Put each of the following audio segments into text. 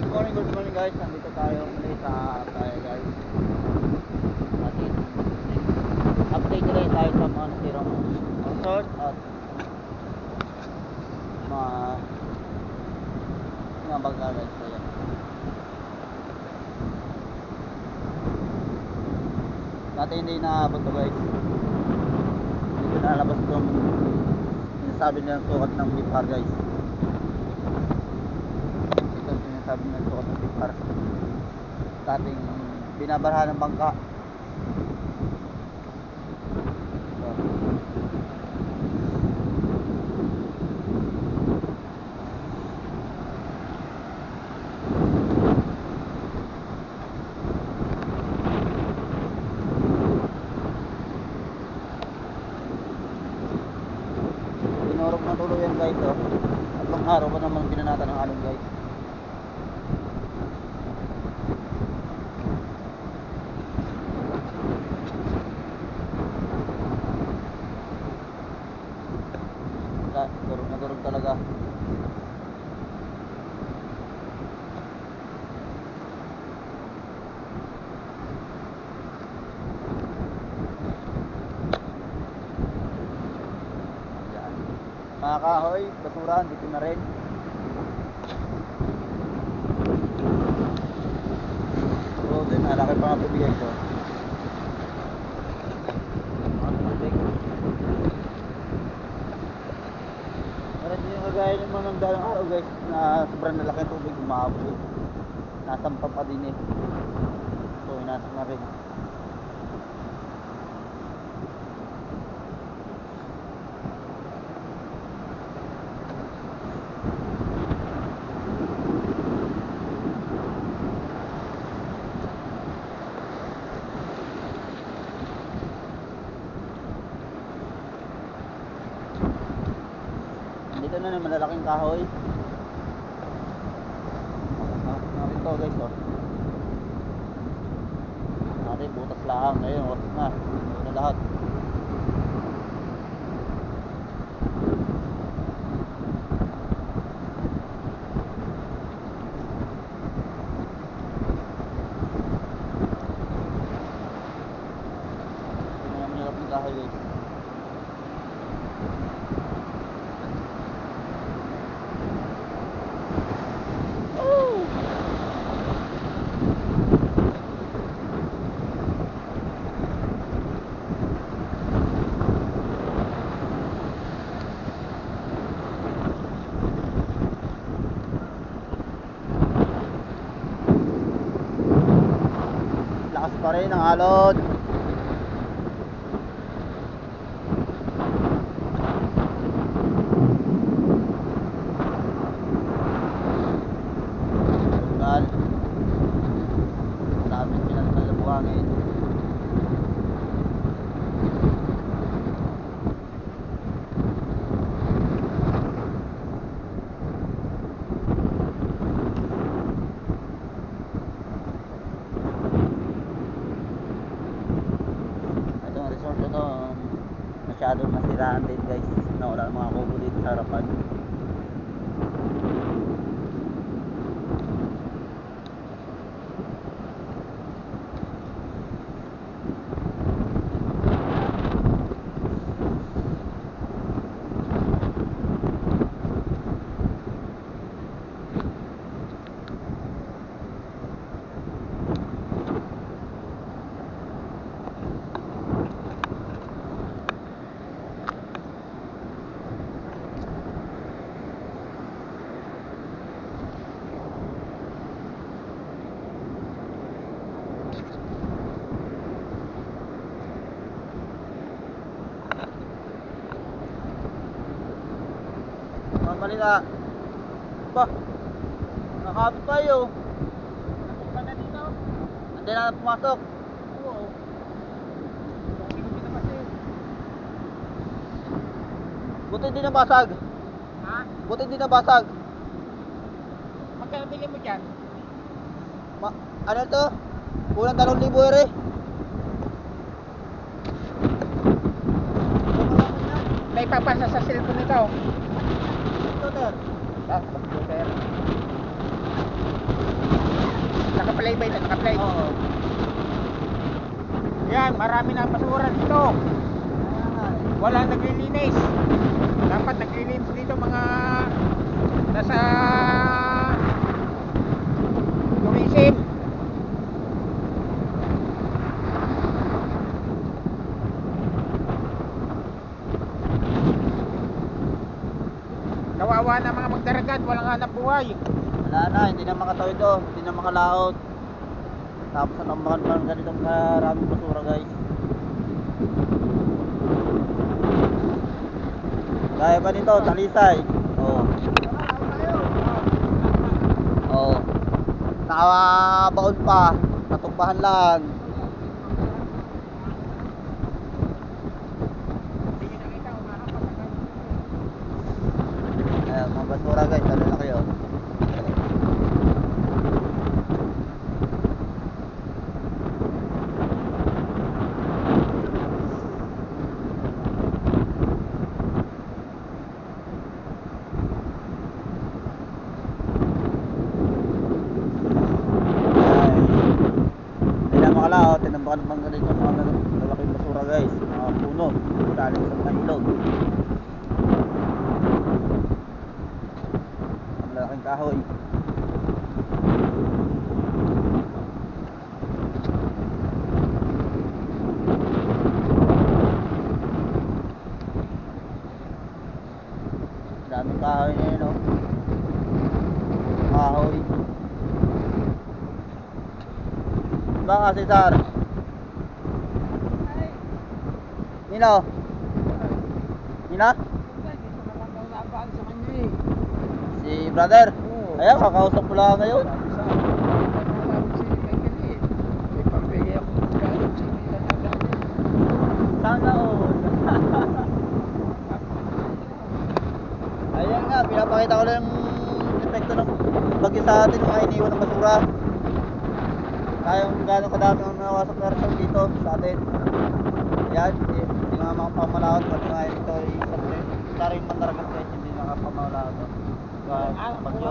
Good morning, good morning guys. Nandito tayo muli sa tayo guys. Update ulit tayo sa mga nasirang resort at mga mga baga guys. So, yan. Dati hindi naabot to guys. Hindi ko nalabas itong sinasabi nilang sukat ng bipar guys. Nilang sukat ng bipar. Dating binabarhan ng bangka. So, Tinurog na tuloy yan guys oh. At pang araw pa naman pinanata ng alon guys. Wala, durog talaga. Yan. Mga kahoy, basura, dito na rin. So, din, alaki pa nga tubig ito. Ano tubig? Pero hindi yung kagaya ng mga dalang araw guys na sobrang lalaki ng tubig umabot. Nasampa pa din eh. So, inasak na rin. Dito na naman malalaking kahoy. To guys oh. Natin butas lang. Ngayon, na. Na lahat. Ito na naman malalaking kahoy guys. Lakas pa rin ang alon. Tugal. Daming pinalitan na buhangin. Itong resort na to, um, masyadong nasiraan din guys. Nawala ng mga kubo dito sa harapan. Mga Manila. Ba? Nakakapit tayo. Napunta na dito. Hindi na pumasok. Oo. Buti hindi nabasag. Ha? Buti hindi nabasag. Magkano bili mo dyan? Ma ano to? Kulang 2,000 ere. May papasa sa cellphone. Ito. Ah, computer. nakalagay ba ito? Naka-plate? Oo. Yan, marami na basura dito. Wala naglilinis. Dapat naglilinis dito mga nasa tourism. Kawawa na mga magdaragat, walang hanap buhay. Wala na, hindi na makatawid hindi na makalaot. Tapos natambakan pa ng ganitong karaming basura guys. Gaya ba nito, talisay? Oo. Oo. Nakabaon pa, natumbahan lang. Hindi nyo nakita, umahapak agad. Ayan, mga basura guys, ano na kayo? Ay, Hindi na tinambakan naman ganito mga lalaking basura guys, mga puno, galing sa mga ilog. Ang lalaking kahoy. Daming kahoy na yun. Kahoy. Ba ka, Cesar? Nino? Nina? Si brother? Ayan, kakausap ko lang ngayon. Sana all. Ayan nga, pinapakita ko lang yung epekto ng bagyo sa atin, mga iniwan ng basura. Kayong gano'ng kadami ang nawasak na rin dito sa atin. Yan, hindi, nga mga pamalawat, pati nga ito ay isang isa rin mandaragat guys, hindi nakapamalawat. Sa bagyo.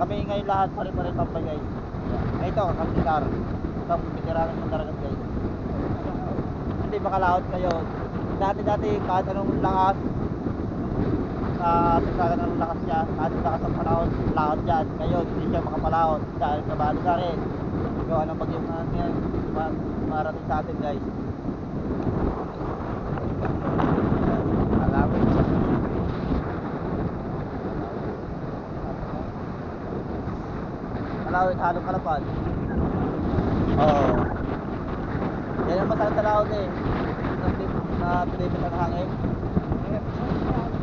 Kami ngayon lahat pa rin pa rin tampay guys. Yan. Ito, kasitar. Ito, bitiramin mandaragat guys. Hindi makalaot kayo. Dati-dati kahit anong lakas, sa sasagan ng lakas niya, kahit lakas ang panahon, laot dyan. Ngayon, hindi siya makapalaot dahil kabalo na rin. Gawa ng bagyong na yan, ma- marating sa atin guys. Alawin siya. Malawit, halong kalapad. Oo. Yan ang masakit sa laot eh. Na, na pinipit ang hangin.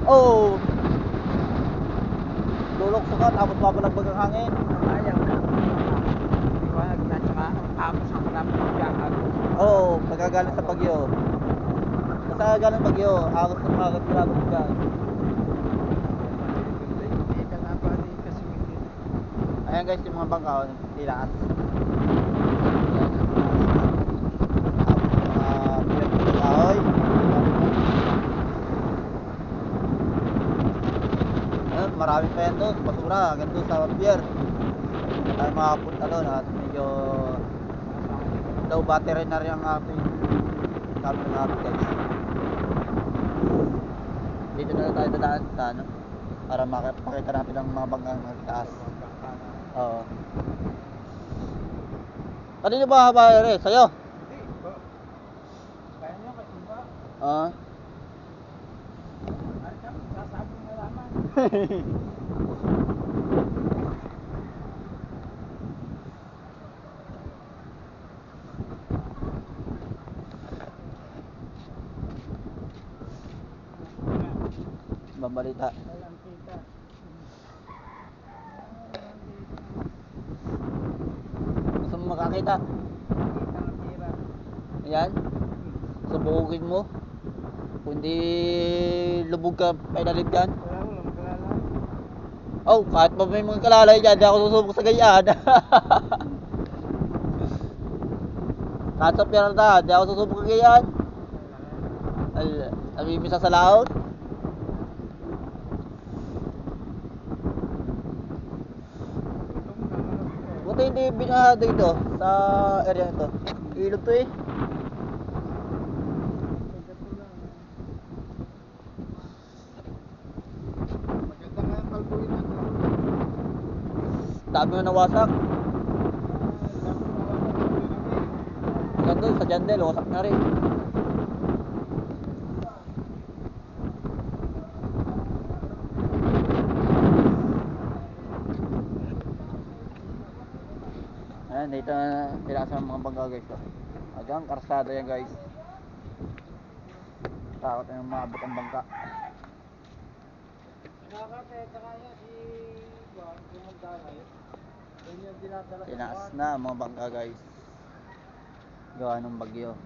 Oo. Oh. Lulok suka, tapos babalagbag ang hangin. Ayaw na. Liwanag na, tsaka tapos ang malapit ng jackal. Oo, oh, pagkagaling sa bagyo. Basta galing bagyo, agos ng agos grabe ka. Hindi ka na ba di kasi hindi. Ayan guys, yung mga bangka, oh, tilaas. Marami pa yan doon, basura, doon sa pier. Tayo makapunta doon at medyo low battery na rin ang ating camera natin guys. Dito na tayo dadaan sa ano, para makapakita natin ang mga bangka ng taas. Oo. Kanino ba habayar eh? Sa'yo? Hindi, ba? Kaya nyo kasi ba? Oo. Ano ka? Sasabi na lamang. Babalita. Walang kita. Gusto mo makakita? Ayan. Subugin mo. Kundi lubog ka pailalim dyan. Oh, kahit pa may mga kalalay dyan, di ako susubok sa gayaan. kahit sa pirata, di ako susubok sa gayaan. Ay, namimisa sa laot. Gutom na, ano ko. Buti hindi binaha dito sa area ito. Ilog to eh. Yung natin. Dami na nawasak. Hanggang doon sa Jandel, wasak na rin. Ayan, dito na tinasa ng mga bangka guys. Hanggang karsada yan guys. Takot na maabot ang bangka. Nakakateta kaya si Juan, yung magdalay. Yun yung dinadala sa Tinaas na mga bangka guys. Gawa ng bagyo.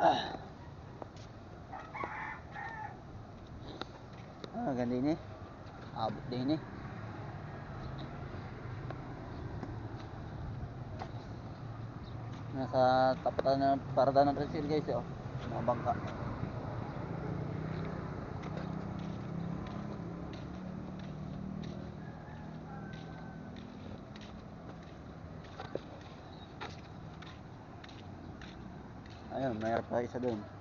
Ah. Ah, ganda ini. Abot din eh. Nasa tapatan na parada ng Brazil guys oh. Mga bangka. Ayun, mayroon pa isa doon.